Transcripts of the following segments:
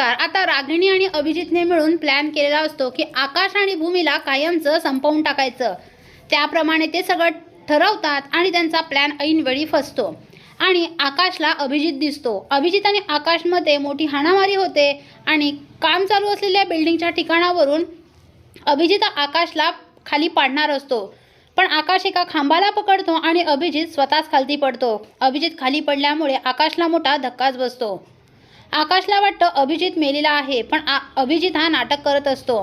नमस्कार. आता रागिणी आणि अभिजितने मिळून प्लॅन केलेला असतो की आकाश आणि भूमीला कायमचं संपवून टाकायचं. त्याप्रमाणे ते सगळं ठरवतात आणि त्यांचा प्लॅन ऐनवेळी फसतो. आणि आकाशला अभिजित दिसतो. अभिजित आणि आकाशमध्ये मोठी हाणामारी होते आणि काम चालू असलेल्या बिल्डिंगच्या ठिकाणावरून अभिजित आकाशला खाली पाडणार असतो. पण आकाश एका खांबाला पकडतो आणि अभिजित स्वतःच खालती पडतो. अभिजित खाली पडल्यामुळे आकाशला मोठा धक्काच बसतो. आकाशला वाटतं अभिजित मेलेला आहे पण आ अभिजित हा नाटक करत असतो.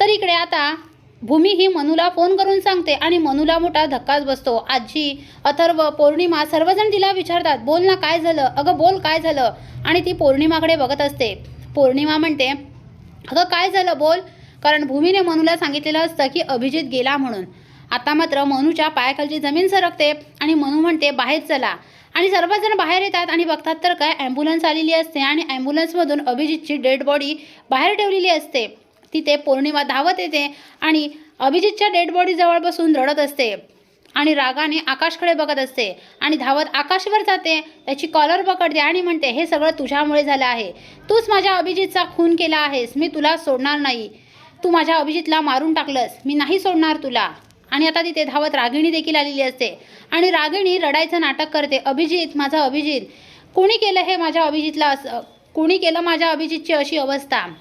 तर इकडे आता भूमी ही मनूला फोन करून सांगते आणि मनूला मोठा धक्काच बसतो. आजी अथर्व पौर्णिमा सर्वजण तिला विचारतात बोल ना काय झालं? अगं बोल काय झालं? आणि ती पौर्णिमाकडे बघत असते. पौर्णिमा म्हणते अगं काय झालं? बोल. कारण भूमीने मनूला सांगितलेलं असतं की अभिजित गेला म्हणून. आता मात्र मनूच्या पायाखालची जमीन सरकते आणि मनू म्हणते बाहेर चला. आणि सर्वजण बाहेर येतात आणि बघतात तर काय ॲम्ब्युलन्स आलेली असते आणि ॲम्ब्युलन्समधून अभिजितची डेड बॉडी बाहेर ठेवलेली असते. तिथे पौर्णिमा धावत येते आणि अभिजितच्या डेड बॉडीजवळ बसून रडत असते आणि रागाने आकाशकडे बघत असते आणि धावत आकाशवर जाते. त्याची कॉलर पकडते आणि म्हणते हे सगळं तुझ्यामुळे झालं आहे. तूच माझ्या अभिजितचा खून केला आहेस. मी तुला सोडणार नाही. तू माझ्या अभिजितला मारून टाकलंस. मी नाही सोडणार तुला. आणि आता तिथे धावत रागिणी देखील आलेली असते. आणि रागिणी रडायचं नाटक करते. अभिजित माझा अभिजित. कोणी केलं हे माझ्या अभिजितला असं कोणी केलं माझ्या अभिजितची अशी अवस्था?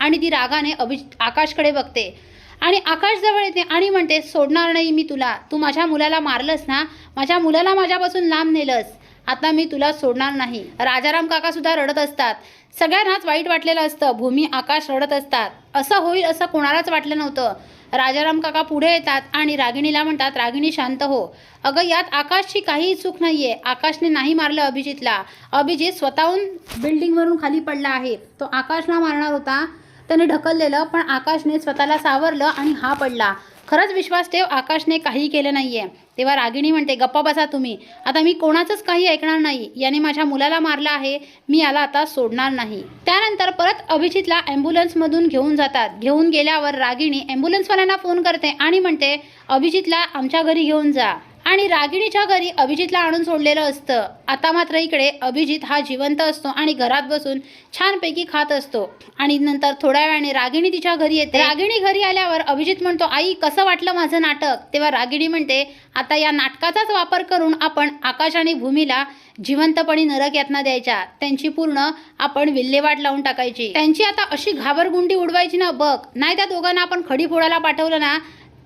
आणि ती रागाने अभि आकाशकडे बघते. आणि आकाश जवळ येते आणि म्हणते सोडणार नाही मी तुला. तू माझ्या मुलाला मारलंस ना? माझ्या मुलाला माझ्यापासून लांब नेलंस. आता मी तुला सोडणार नाही. राजाराम काका सुद्धा रडत असतात. सगळ्यांनाच वाईट वाटलेलं असतं. भूमी आकाश रडत असतात. असं होईल असं कोणालाच वाटलं नव्हतं. राजाराम काका पुढे येतात आणि रागिणीला म्हणतात रागिणी शांत हो. अगं यात आकाशची काहीही चूक नाही आहे आकाशने नाही मारलं अभिजितला. अभिजित स्वतःहून बिल्डिंगवरून खाली पडला आहे. तो आकाशला मारणार होता. त्याने ढकललेलं पण आकाशने स्वतःला सावरलं आणि हा पडला. खरंच विश्वास ठेव आकाशने काही केलं आहे तेव्हा रागिणी म्हणते गप्पा बसा तुम्ही. आता मी कोणाचंच काही ऐकणार नाही. याने माझ्या मुलाला मारलं आहे. मी याला आता सोडणार नाही. त्यानंतर परत अभिजितला ॲम्ब्युलन्समधून घेऊन जातात. घेऊन गेल्यावर रागिणी ॲम्ब्युलन्सवाल्यांना फोन करते आणि म्हणते अभिजितला आमच्या घरी घेऊन जा. आणि रागिणीच्या घरी अभिजितला आणून सोडलेलं असतं. आता मात्र इकडे अभिजित हा जिवंत असतो आणि घरात बसून छानपैकी खात असतो. आणि नंतर थोड्या वेळाने रागिणी तिच्या घरी येते. रागिणी घरी आल्यावर अभिजित म्हणतो आई कसं वाटलं माझं नाटक? तेव्हा रागिणी म्हणते आता या नाटकाचाच वापर करून आपण आकाश आणि भूमीला जिवंतपणे नरक यातना द्यायच्या. त्यांची पूर्ण आपण विल्हेवाट लावून टाकायची. त्यांची आता अशी घाबरगुंडी उडवायची ना बघ. नाही त्या दोघांना आपण खडी फोडायला पाठवलं ना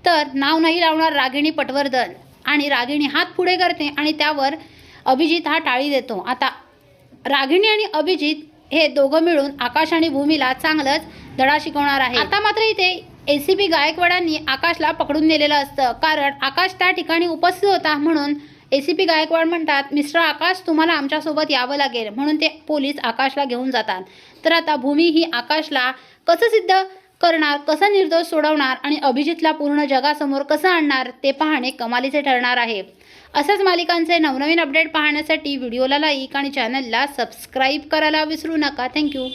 तर नाव नाही लावणार रागिणी पटवर्धन. आणि रागिणी हात पुढे करते आणि त्यावर अभिजित हा टाळी देतो. आता रागिणी आणि अभिजित हे दोघं मिळून आकाश आणि भूमीला चांगलंच धडा शिकवणार आहे आता मात्र इथे ए सी पी गायकवाडांनी आकाशला पकडून नेलेलं असतं. कारण आकाश त्या ठिकाणी उपस्थित होता म्हणून ए सी पी गायकवाड म्हणतात मिस्टर आकाश तुम्हाला आमच्यासोबत यावं लागेल. म्हणून ते पोलीस आकाशला घेऊन जातात. तर आता भूमी ही आकाशला कसं सिद्ध करणार कसं निर्दोष सोडवणार आणि अभिजितला पूर्ण जगासमोर कसं आणणार ते पाहणे कमालीचे ठरणार आहे. असंच मालिकांचे नवनवीन अपडेट पाहण्यासाठी व्हिडिओला लाईक आणि चॅनलला सबस्क्राईब करायला विसरू नका. थँक्यू